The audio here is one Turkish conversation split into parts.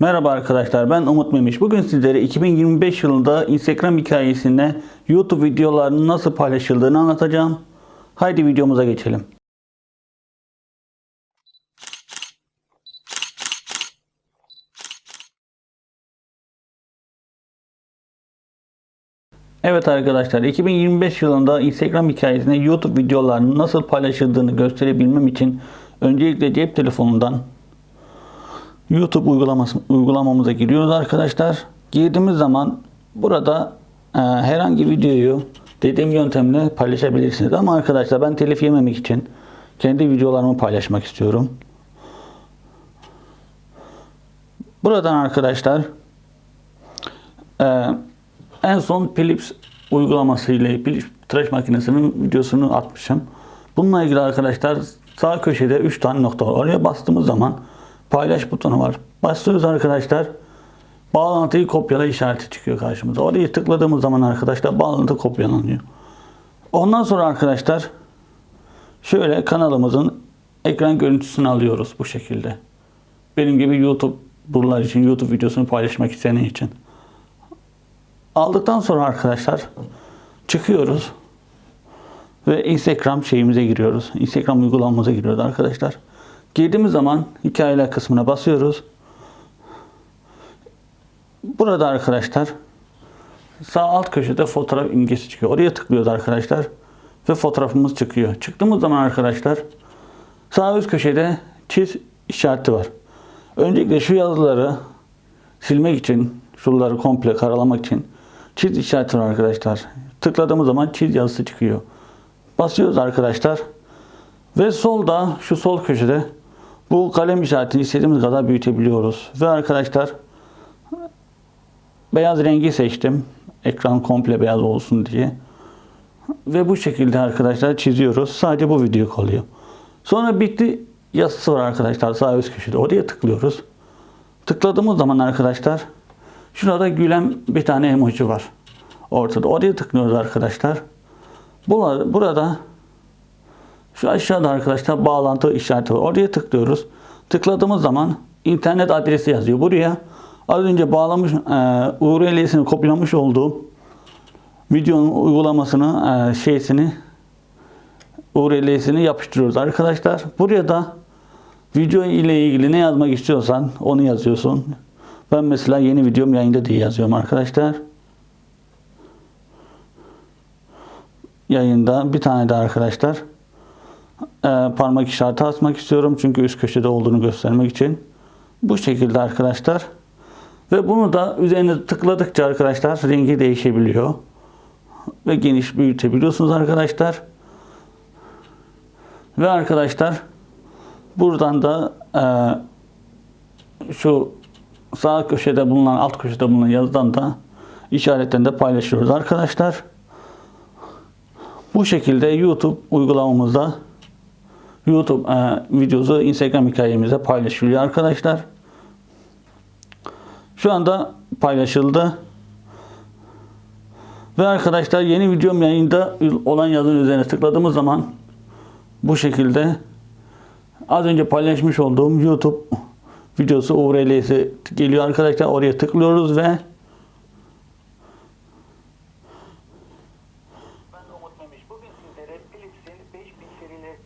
Merhaba arkadaşlar ben Umut Memiş. Bugün sizlere 2025 yılında Instagram hikayesinde YouTube videolarının nasıl paylaşıldığını anlatacağım. Haydi videomuza geçelim. Evet arkadaşlar 2025 yılında Instagram hikayesinde YouTube videolarının nasıl paylaşıldığını gösterebilmem için öncelikle cep telefonundan YouTube uygulaması, uygulamamıza giriyoruz arkadaşlar. Girdiğimiz zaman burada e, herhangi videoyu dediğim yöntemle paylaşabilirsiniz. Ama arkadaşlar ben telif yememek için kendi videolarımı paylaşmak istiyorum. Buradan arkadaşlar e, en son Philips uygulaması ile Philips tıraş makinesinin videosunu atmışım. Bununla ilgili arkadaşlar sağ köşede 3 tane nokta var. Oraya bastığımız zaman paylaş butonu var. Basıyoruz arkadaşlar. Bağlantıyı kopyala işareti çıkıyor karşımıza. Oraya tıkladığımız zaman arkadaşlar bağlantı kopyalanıyor. Ondan sonra arkadaşlar şöyle kanalımızın ekran görüntüsünü alıyoruz bu şekilde. Benim gibi YouTube bunlar için YouTube videosunu paylaşmak isteyen için. Aldıktan sonra arkadaşlar çıkıyoruz ve Instagram şeyimize giriyoruz. Instagram uygulamamıza giriyoruz arkadaşlar. Girdiğimiz zaman hikayeler kısmına basıyoruz. Burada arkadaşlar sağ alt köşede fotoğraf imgesi çıkıyor. Oraya tıklıyoruz arkadaşlar ve fotoğrafımız çıkıyor. Çıktığımız zaman arkadaşlar sağ üst köşede çiz işareti var. Öncelikle şu yazıları silmek için, şuraları komple karalamak için çiz işareti var arkadaşlar. Tıkladığımız zaman çiz yazısı çıkıyor. Basıyoruz arkadaşlar. Ve solda şu sol köşede bu kalem işaretini istediğimiz kadar büyütebiliyoruz. Ve arkadaşlar beyaz rengi seçtim. Ekran komple beyaz olsun diye. Ve bu şekilde arkadaşlar çiziyoruz. Sadece bu video kalıyor. Sonra bitti yazısı var arkadaşlar sağ üst köşede. Oraya tıklıyoruz. Tıkladığımız zaman arkadaşlar şurada gülen bir tane emoji var. Ortada. Oraya tıklıyoruz arkadaşlar. Burada, burada şu aşağıda arkadaşlar bağlantı işareti var. Oraya tıklıyoruz. Tıkladığımız zaman internet adresi yazıyor. Buraya az önce bağlamış e, URL'sini kopyalamış olduğum videonun uygulamasını e, şeysini URL'sini yapıştırıyoruz arkadaşlar. Buraya da video ile ilgili ne yazmak istiyorsan onu yazıyorsun. Ben mesela yeni videom yayında diye yazıyorum arkadaşlar. Yayında bir tane de arkadaşlar parmak işareti atmak istiyorum. Çünkü üst köşede olduğunu göstermek için. Bu şekilde arkadaşlar. Ve bunu da üzerine tıkladıkça arkadaşlar rengi değişebiliyor. Ve geniş büyütebiliyorsunuz arkadaşlar. Ve arkadaşlar buradan da e, şu sağ köşede bulunan alt köşede bulunan yazıdan da işaretten de paylaşıyoruz arkadaşlar. Bu şekilde YouTube uygulamamızda YouTube e, videosu Instagram hikayemize paylaşılıyor arkadaşlar. Şu anda paylaşıldı. Ve arkadaşlar yeni videom yayında olan yazının üzerine tıkladığımız zaman bu şekilde az önce paylaşmış olduğum YouTube videosu URL'si geliyor arkadaşlar. Oraya tıklıyoruz ve Ben Umut Memiş. Bugün sizlere Philips'in 5000 serili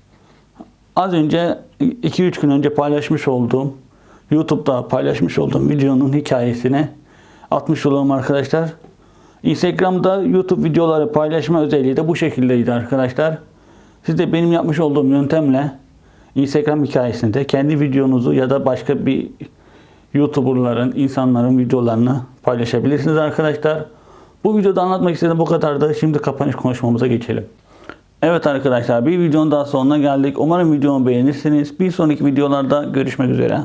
Az önce 2-3 gün önce paylaşmış olduğum YouTube'da paylaşmış olduğum videonun hikayesini atmış olalım arkadaşlar. Instagram'da YouTube videoları paylaşma özelliği de bu şekildeydi arkadaşlar. Siz de benim yapmış olduğum yöntemle Instagram hikayesinde kendi videonuzu ya da başka bir YouTuber'ların, insanların videolarını paylaşabilirsiniz arkadaşlar. Bu videoda anlatmak istediğim bu kadardı. Şimdi kapanış konuşmamıza geçelim. Evet arkadaşlar bir videonun daha sonuna geldik. Umarım videomu beğenirsiniz. Bir sonraki videolarda görüşmek üzere.